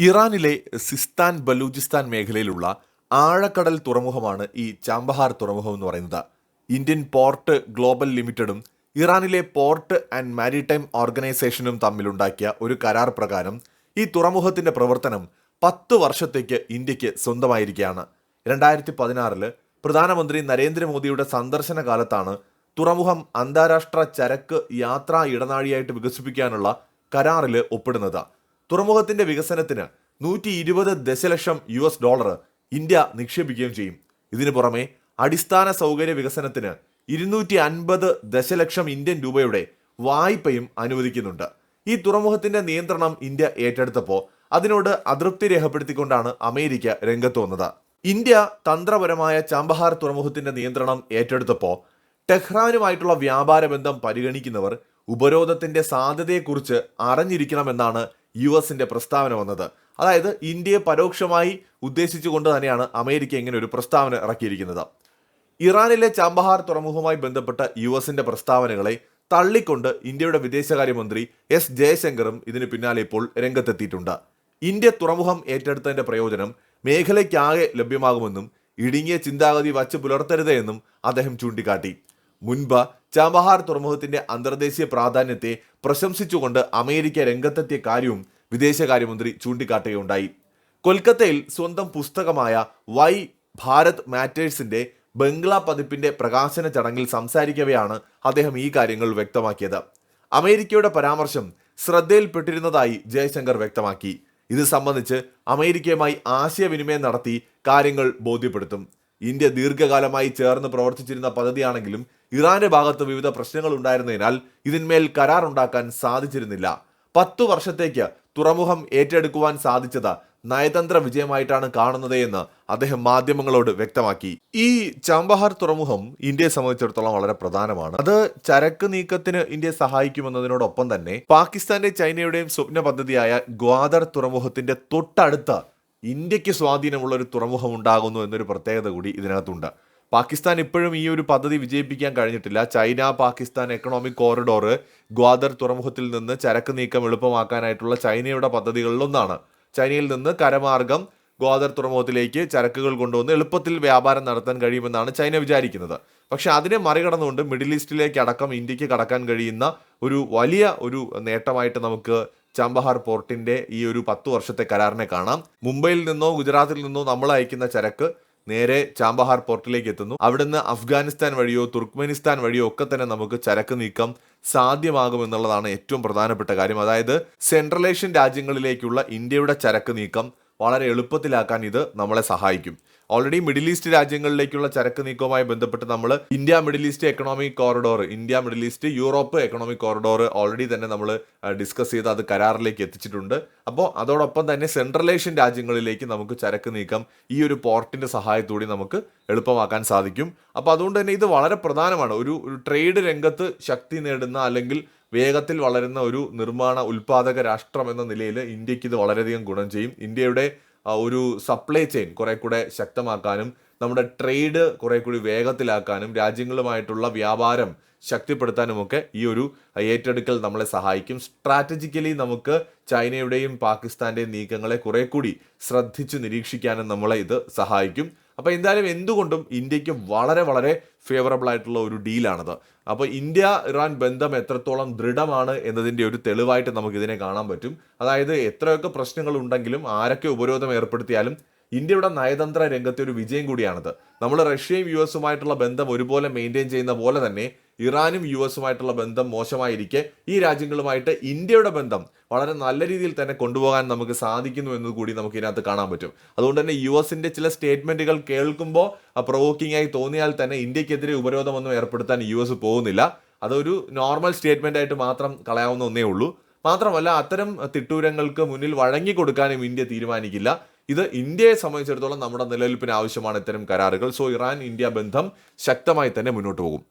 ഇറാനിലെ സിസ്താൻ ബലൂചിസ്ഥാൻ മേഖലയിലുള്ള ആഴക്കടൽ തുറമുഖമാണ് ഈ ചാമ്പഹാർ തുറമുഖം എന്ന് പറയുന്നത്. ഇന്ത്യൻ പോർട്ട് ഗ്ലോബൽ ലിമിറ്റഡും ഇറാനിലെ പോർട്ട് ആൻഡ് മാരിടൈം ഓർഗനൈസേഷനും തമ്മിലുണ്ടാക്കിയ ഒരു കരാർ പ്രകാരം ഈ തുറമുഖത്തിന്റെ പ്രവർത്തനം പത്ത് വർഷത്തേക്ക് ഇന്ത്യയ്ക്ക് സ്വന്തമായിരിക്കുകയാണ്. രണ്ടായിരത്തി പതിനാറിൽ പ്രധാനമന്ത്രി നരേന്ദ്രമോദിയുടെ സന്ദർശന കാലത്താണ് തുറമുഖം അന്താരാഷ്ട്ര ചരക്ക് യാത്രാ ഇടനാഴിയായിട്ട് വികസിപ്പിക്കാനുള്ള കരാറിൽ ഒപ്പിടുന്നത്. തുറമുഖത്തിന്റെ വികസനത്തിന് നൂറ്റി ഇരുപത് ദശലക്ഷം യു എസ് ഡോളർ ഇന്ത്യ നിക്ഷേപിക്കുകയും ചെയ്യും. ഇതിനു പുറമെ അടിസ്ഥാന സൗകര്യ വികസനത്തിന് ഇരുന്നൂറ്റി അൻപത് ദശലക്ഷം ഇന്ത്യൻ രൂപയുടെ വായ്പയും അനുവദിക്കുന്നുണ്ട്. ഈ തുറമുഖത്തിന്റെ നിയന്ത്രണം ഇന്ത്യ ഏറ്റെടുത്തപ്പോൾ അതിനോട് അതൃപ്തി രേഖപ്പെടുത്തിക്കൊണ്ടാണ് അമേരിക്ക രംഗത്ത് വന്നത്. ഇന്ത്യ തന്ത്രപരമായ ചാമ്പഹാർ തുറമുഖത്തിന്റെ നിയന്ത്രണം ഏറ്റെടുത്തപ്പോൾ ടെഹ്റാനുമായിട്ടുള്ള വ്യാപാര ബന്ധം പരിഗണിക്കുന്നവർ ഉപരോധത്തിന്റെ സാധ്യതയെക്കുറിച്ച് അറിഞ്ഞിരിക്കണമെന്നാണ് യു എസിന്റെ പ്രസ്താവന വന്നത്. അതായത് ഇന്ത്യയെ പരോക്ഷമായി ഉദ്ദേശിച്ചുകൊണ്ട് തന്നെയാണ് അമേരിക്ക ഇങ്ങനെ ഒരു പ്രസ്താവന ഇറക്കിയിരിക്കുന്നത്. ഇറാനിലെ ചാമ്പഹാർ തുറമുഖവുമായി ബന്ധപ്പെട്ട യു എസിന്റെ പ്രസ്താവനകളെ തള്ളിക്കൊണ്ട് ഇന്ത്യയുടെ വിദേശകാര്യമന്ത്രി എസ് ജയശങ്കറും ഇതിന് പിന്നാലെ ഇപ്പോൾ രംഗത്തെത്തിയിട്ടുണ്ട്. ഇന്ത്യ തുറമുഖം ഏറ്റെടുത്തതിന്റെ പ്രയോജനം മേഖലയ്ക്കാകെ ലഭ്യമാകുമെന്നും ഇടുങ്ങിയ ചിന്താഗതി വച്ച് പുലർത്തരുത് എന്നും അദ്ദേഹം ചൂണ്ടിക്കാട്ടി. മുൻപ് ചാബഹാർ തുറമുഖത്തിന്റെ അന്തർദേശീയ പ്രാധാന്യത്തെ പ്രശംസിച്ചുകൊണ്ട് അമേരിക്ക രംഗത്തെത്തിയ കാര്യവും വിദേശകാര്യമന്ത്രി ചൂണ്ടിക്കാട്ടുകയുണ്ടായി. കൊൽക്കത്തയിൽ സ്വന്തം പുസ്തകമായ വൈ ഭാരത് മാറ്റേഴ്സിന്റെ ബംഗ്ലാ പതിപ്പിന്റെ പ്രകാശന ചടങ്ങിൽ സംസാരിക്കവെയാണ് അദ്ദേഹം ഈ കാര്യങ്ങൾ വ്യക്തമാക്കിയത്. അമേരിക്കയുടെ പരാമർശം ശ്രദ്ധയിൽപ്പെട്ടിരുന്നതായി ജയശങ്കർ വ്യക്തമാക്കി. ഇത് സംബന്ധിച്ച് അമേരിക്കയുമായി ആശയവിനിമയം നടത്തി കാര്യങ്ങൾ ബോധ്യപ്പെടുത്തും. ഇന്ത്യ ദീർഘകാലമായി ചേർന്ന് പ്രവർത്തിച്ചിരുന്ന പദ്ധതിയാണെങ്കിലും ഇറാന്റെ ഭാഗത്ത് വിവിധ പ്രശ്നങ്ങൾ ഉണ്ടായിരുന്നതിനാൽ ഇതിന്മേൽ കരാറുണ്ടാക്കാൻ സാധിച്ചിരുന്നില്ല. പത്തു വർഷത്തേക്ക് തുറമുഖം ഏറ്റെടുക്കുവാൻ സാധിച്ചത് നയതന്ത്ര വിജയമായിട്ടാണ് കാണുന്നത് എന്ന് അദ്ദേഹം മാധ്യമങ്ങളോട് വ്യക്തമാക്കി. ഈ ചാമ്പഹാർ തുറമുഖം ഇന്ത്യയെ സംബന്ധിച്ചിടത്തോളം വളരെ പ്രധാനമാണ്. അത് ചരക്ക് നീക്കത്തിന് ഇന്ത്യയെ സഹായിക്കുമെന്നതിനോടൊപ്പം തന്നെ പാകിസ്ഥാന്റെ ചൈനയുടെയും സ്വപ്ന പദ്ധതിയായ ഗ്വാദർ തുറമുഖത്തിന്റെ തൊട്ടടുത്ത് ഇന്ത്യയ്ക്ക് സ്വാധീനമുള്ള ഒരു തുറമുഖം ഉണ്ടാകുന്നു എന്നൊരു പ്രത്യേകത കൂടി ഇതിനകത്തുണ്ട്. പാകിസ്ഥാൻ ഇപ്പോഴും ഈ ഒരു പദ്ധതി വിജയിപ്പിക്കാൻ കഴിഞ്ഞിട്ടില്ല. China Pakistan economic corridor Gwadar തുറമുഖത്തിൽ നിന്ന് ചരക്ക് നീക്കം എളുപ്പമാക്കാനായിട്ടുള്ള ചൈനയുടെ പദ്ധതികളിലൊന്നാണ്. ചൈനയിൽ നിന്ന് കരമാർഗം ഗ്വാദർ തുറമുഖത്തിലേക്ക് ചരക്കുകൾ കൊണ്ടുവന്ന് എളുപ്പത്തിൽ വ്യാപാരം നടത്താൻ കഴിയുമെന്നാണ് ചൈന വിചാരിക്കുന്നത്. പക്ഷേ അതിനെ മറികടന്നുകൊണ്ട് മിഡിൽ ഈസ്റ്റിലേക്ക് അടക്കം ഇന്ത്യയ്ക്ക് കടക്കാൻ കഴിയുന്ന ഒരു വലിയ ഒരു നേട്ടമായിട്ട് നമുക്ക് ചാമ്പഹാർ പോർട്ടിന്റെ ഈ ഒരു പത്ത് വർഷത്തെ കരാറിനെ കാണാം. മുംബൈയിൽ നിന്നോ ഗുജറാത്തിൽ നിന്നോ നമ്മൾ അയക്കുന്ന ചരക്ക് നേരെ ചാമ്പഹാർ പോർട്ടിലേക്ക് എത്തുന്നു. അവിടുന്ന് അഫ്ഗാനിസ്ഥാൻ വഴിയോ തുർക്ക്മെനിസ്ഥാൻ വഴിയോ ഒക്കെ തന്നെ നമുക്ക് ചരക്ക് നീക്കം സാധ്യമാകും എന്നുള്ളതാണ് ഏറ്റവും പ്രധാനപ്പെട്ട കാര്യം. അതായത് സെൻട്രൽ ഏഷ്യൻ രാജ്യങ്ങളിലേക്കുള്ള ഇന്ത്യയുടെ ചരക്ക് നീക്കം വളരെ എളുപ്പത്തിലാക്കാൻ ഇത് നമ്മളെ സഹായിക്കും. ഓൾറെഡി മിഡിൽ ഈസ്റ്റ് രാജ്യങ്ങളിലേക്കുള്ള ചരക്ക് നീക്കവുമായി ബന്ധപ്പെട്ട് നമ്മൾ India Middle East economic corridor India Middle East Europe economic corridor already തന്നെ നമ്മൾ ഡിസ്കസ് ചെയ്ത് അത് കരാറിലേക്ക് എത്തിച്ചിട്ടുണ്ട്. അപ്പോൾ അതോടൊപ്പം തന്നെ സെൻട്രൽ ഏഷ്യൻ രാജ്യങ്ങളിലേക്ക് നമുക്ക് ചരക്ക് നീക്കം ഈ ഒരു പോർട്ടിന്റെ സഹായത്തോടെ നമുക്ക് എളുപ്പമാക്കാൻ സാധിക്കും. അപ്പോൾ അതുകൊണ്ട് തന്നെ ഇത് വളരെ പ്രധാനമാണ്. ഒരു ട്രേഡ് രംഗത്ത് ശക്തി നേടുന്ന അല്ലെങ്കിൽ വേഗത്തിൽ വളരുന്ന ഒരു നിർമ്മാണ ഉൽപാദക രാഷ്ട്രം എന്ന നിലയിൽ ഇന്ത്യയ്ക്ക് ഇത് വളരെയധികം ഗുണം ചെയ്യും. ഇന്ത്യയുടെ ഒരു സപ്ലൈ ചെയിൻ കുറെ കൂടെ ശക്തമാക്കാനും നമ്മുടെ ട്രേഡ് കുറെ കൂടി വേഗത്തിലാക്കാനും രാജ്യങ്ങളുമായിട്ടുള്ള വ്യാപാരം ശക്തിപ്പെടുത്താനുമൊക്കെ ഈ ഒരു ഏറ്റെടുക്കൽ നമ്മളെ സഹായിക്കും. സ്ട്രാറ്റജിക്കലി നമുക്ക് ചൈനയുടെയും പാകിസ്ഥാന്റെയും നീക്കങ്ങളെ കുറെ കൂടി ശ്രദ്ധിച്ചു നിരീക്ഷിക്കാനും നമ്മളെ ഇത് സഹായിക്കും. അപ്പോൾ എന്തായാലും എന്തുകൊണ്ടും ഇന്ത്യയ്ക്ക് വളരെ വളരെ ഫേവറബിൾ ആയിട്ടുള്ള ഒരു ഡീലാണത് അപ്പോൾ ഇന്ത്യ ഇറാൻ ബന്ധം എത്രത്തോളം ദൃഢമാണ് എന്നതിന്റെ ഒരു തെളിവായിട്ട് നമുക്ക് ഇതിനെ കാണാൻ പറ്റും. അതായത് എത്രയൊക്കെ പ്രശ്നങ്ങൾ ഉണ്ടെങ്കിലും ആരൊക്കെ ഉപരോധം ഏർപ്പെടുത്തിയാലും ഇന്ത്യയുടെ നയതന്ത്ര രംഗത്തെ ഒരു വിജയം കൂടിയാണത്. നമ്മൾ റഷ്യയും യു എസുമായിട്ടുള്ള ബന്ധം ഒരുപോലെ മെയിന്റെയിൻ ചെയ്യുന്ന പോലെ തന്നെ ഇറാനും യു എസുമായിട്ടുള്ള ബന്ധം മോശമായിരിക്കെ ഈ രാജ്യങ്ങളുമായിട്ട് ഇന്ത്യയുടെ ബന്ധം വളരെ നല്ല രീതിയിൽ തന്നെ കൊണ്ടുപോകാൻ നമുക്ക് സാധിക്കുന്നു എന്ന് കൂടി നമുക്ക് ഇതിനകത്ത് കാണാൻ പറ്റും. അതുകൊണ്ട് തന്നെ യു എസിന്റെ ചില സ്റ്റേറ്റ്മെന്റുകൾ കേൾക്കുമ്പോൾ പ്രൊവോക്കിംഗ് ആയി തോന്നിയാൽ തന്നെ ഇന്ത്യക്കെതിരെ ഉപരോധമൊന്നും ഏർപ്പെടുത്താൻ യു എസ് പോകുന്നില്ല. അതൊരു നോർമൽ സ്റ്റേറ്റ്മെന്റ് ആയിട്ട് മാത്രം കളയാവുന്ന ഒന്നേ ഉള്ളൂ. മാത്രമല്ല അത്തരം തിട്ടൂരങ്ങൾക്ക് മുന്നിൽ വഴങ്ങി കൊടുക്കാനും ഇന്ത്യ തീരുമാനിക്കില്ല. ഇത് ഇന്ത്യയെ സംബന്ധിച്ചിടത്തോളം നമ്മുടെ നിലനിൽപ്പിന് ആവശ്യമാണ് ഇത്തരം കരാറുകൾ. സോ ഇറാൻ ഇന്ത്യ ബന്ധം ശക്തമായി തന്നെ മുന്നോട്ട് പോകും.